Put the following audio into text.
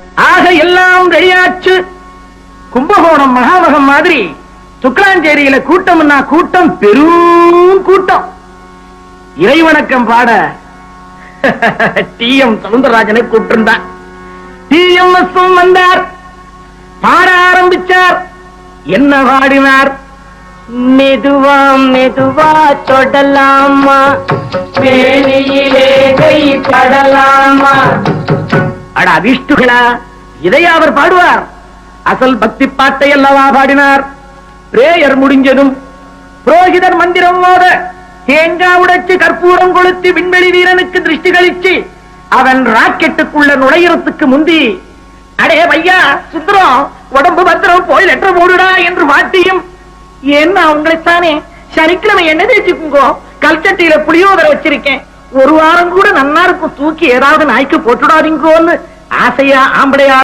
ஆக எல்லாம் ரெடியாச்சு கும்பகோணம் மகாமகம் மாதிரி சுக்கராஞ்சேரியில கூட்டம்னா கூட்டம் பெரும் கூட்டம். இறைவணக்கம் பாட டி எம் சவுந்தரராஜனை கூப்பிட்டிருந்தான். டி எம் எஸ் வந்தார். பாட ஆரம்பிச்சார். என்ன பாடினார்? மெதுவா மெதுவா தொடலாமா? வேலையிலே கை படலாமா? அட இதை அவர் பாடுவார்? அசல் பக்தி பாட்டை அல்லவா பாடினார்? பிரேயர் முடிஞ்சதும் புரோகிதர் மந்திரம் மோத தேங்காய் உடைச்சு கற்பூரம் கொளுத்தி விண்வெளி வீரனுக்கு திருஷ்டி கழிச்சு அவன் ராக்கெட்டுக்குள்ள நுழையறதுக்கு முந்தி அடே பையா சுந்தரம் உடம்பு பத்திரம் போய் லெட்டர் போடுடா என்று வாட்டியும் என்ன அவங்களைத்தானே சனிக்கிழமை என்ன தேய்ச்சிக்குங்கோ. கல்ச்சட்டியில புளியோதரை வச்சிருக்கேன். ஒரு வாரம் கூட நன்னா இருக்கும். தூக்கி ஏதாவது நாய்க்கு போட்டுடாதீங்கோன்னு ஆசையா ஆம்படையா